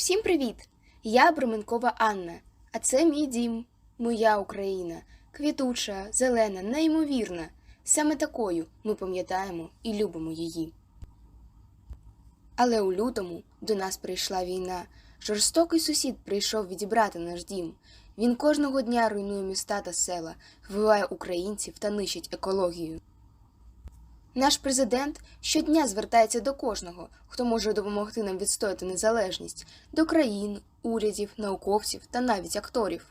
Всім привіт! Я Бруменкова Анна, а це мій дім, моя Україна, квітуча, зелена, неймовірна. Саме такою ми пам'ятаємо і любимо її. Але у лютому до нас прийшла війна. Жорстокий сусід прийшов відібрати наш дім. Він кожного дня руйнує міста та села, вбиває українців та нищить екологію. Наш президент щодня звертається до кожного, хто може допомогти нам відстояти незалежність, до країн, урядів, науковців та навіть акторів.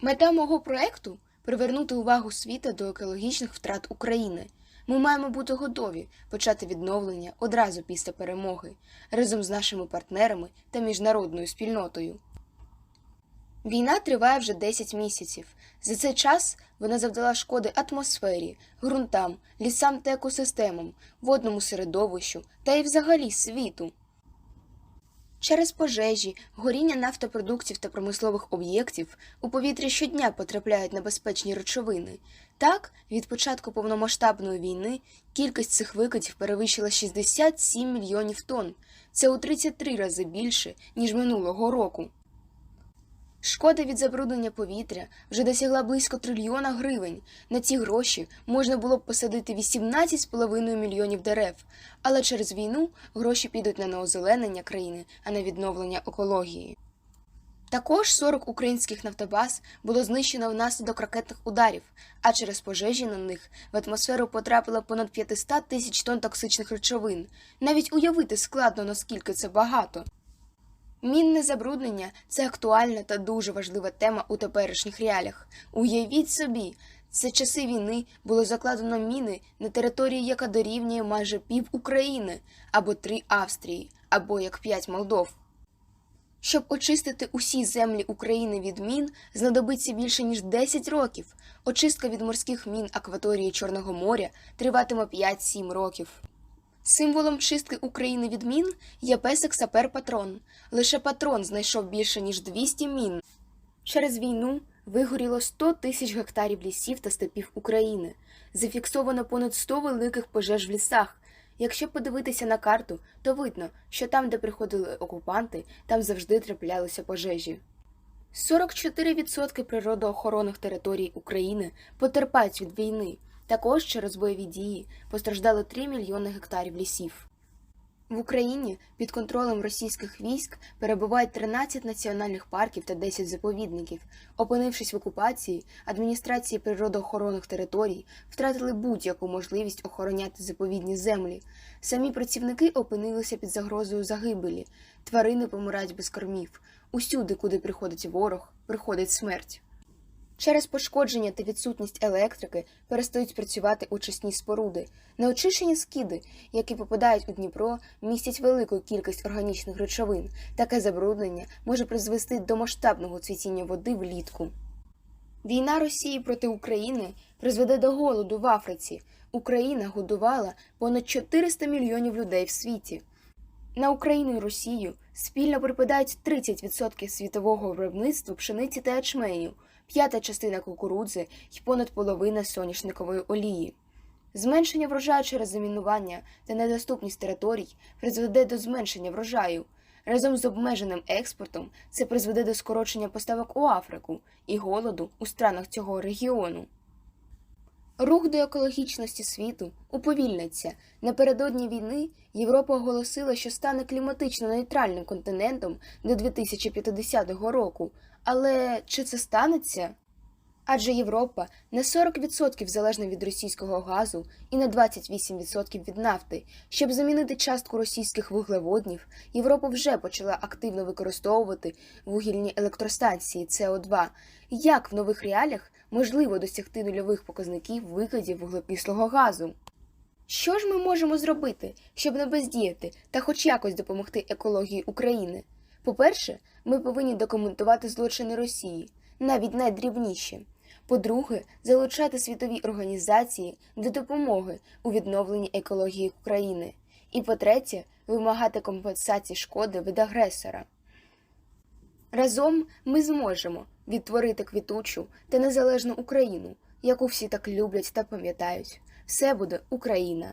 Мета мого проекту привернути увагу світа до екологічних втрат України. Ми маємо бути готові почати відновлення одразу після перемоги разом з нашими партнерами та міжнародною спільнотою. Війна триває вже 10 місяців. За цей час вона завдала шкоди атмосфері, ґрунтам, лісам та екосистемам, водному середовищу та й взагалі світу. Через пожежі, горіння нафтопродуктів та промислових об'єктів у повітря щодня потрапляють небезпечні речовини. Так, від початку повномасштабної війни кількість цих викидів перевищила 67 мільйонів тонн. Це у 33 рази більше, ніж минулого року. Шкода від забруднення повітря вже досягла близько трильйона гривень. На ці гроші можна було б посадити 18,5 мільйонів дерев, але через війну гроші підуть на неозеленення країни, а не відновлення екології. Також 40 українських нафтобаз було знищено внаслідок ракетних ударів, а через пожежі на них в атмосферу потрапило понад 500 тисяч тонн токсичних речовин. Навіть уявити складно, наскільки це багато. Мінне забруднення це актуальна та дуже важлива тема у теперішніх реаліях. Уявіть собі, це часи війни було закладено міни на території, яка дорівнює майже пів України, або три Австрії, або як п'ять Молдов. Щоб очистити усі землі України від мін, знадобиться більше ніж 10 років. Очистка від морських мін акваторії Чорного моря триватиме 5-7 років. Символом чистки України від мін є песик сапер патрон. Лише патрон знайшов більше ніж 200 мін. Через війну вигоріло 100 тисяч гектарів лісів та степів України. Зафіксовано понад 100 великих пожеж в лісах. Якщо подивитися на карту, то видно, що там, де приходили окупанти, там завжди траплялися пожежі. 44% природоохоронних територій України потерпають від війни. Також через бойові дії постраждало 3 мільйони гектарів лісів. В Україні під контролем російських військ перебувають 13 національних парків та 10 заповідників. Опинившись в окупації, адміністрації природоохоронних територій втратили будь-яку можливість охороняти заповідні землі. Самі працівники опинилися під загрозою загибелі. Тварини помирають без кормів. Усюди, куди приходить ворог, приходить смерть. Через пошкодження та відсутність електрики перестають працювати очисні споруди. Неочищені скиди, які попадають у Дніпро, містять велику кількість органічних речовин. Таке забруднення може призвести до масштабного цвітіння води влітку. Війна Росії проти України призведе до голоду в Африці. Україна годувала понад 400 мільйонів людей в світі. На Україну і Росію спільно припадають 30% світового виробництва пшениці та ячменю, п'ята частина кукурудзи і понад половина соняшникової олії. Зменшення врожаю через замінування та недоступність територій призведе до зменшення врожаю. Разом з обмеженим експортом це призведе до скорочення поставок у Африку і голоду у странах цього регіону. Рух до екологічності світу уповільниться. Напередодні війни Європа оголосила, що стане кліматично нейтральним континентом до 2050 року. Але чи це станеться? Адже Європа на 40% залежна від російського газу і на 28% від нафти. Щоб замінити частку російських вуглеводнів, Європа вже почала активно використовувати вугільні електростанції СО2. Як в нових реаліях можливо досягти нульових показників викидів вуглекислого газу? Що ж ми можемо зробити, щоб не бездіяти та хоч якось допомогти екології України? По-перше, ми повинні документувати злочини Росії, навіть найдрібніші. По-друге, залучати світові організації до допомоги у відновленні екології України. І по-третє, вимагати компенсації шкоди від агресора. Разом ми зможемо відтворити квітучу та незалежну Україну, яку всі так люблять та пам'ятають. Все буде Україна!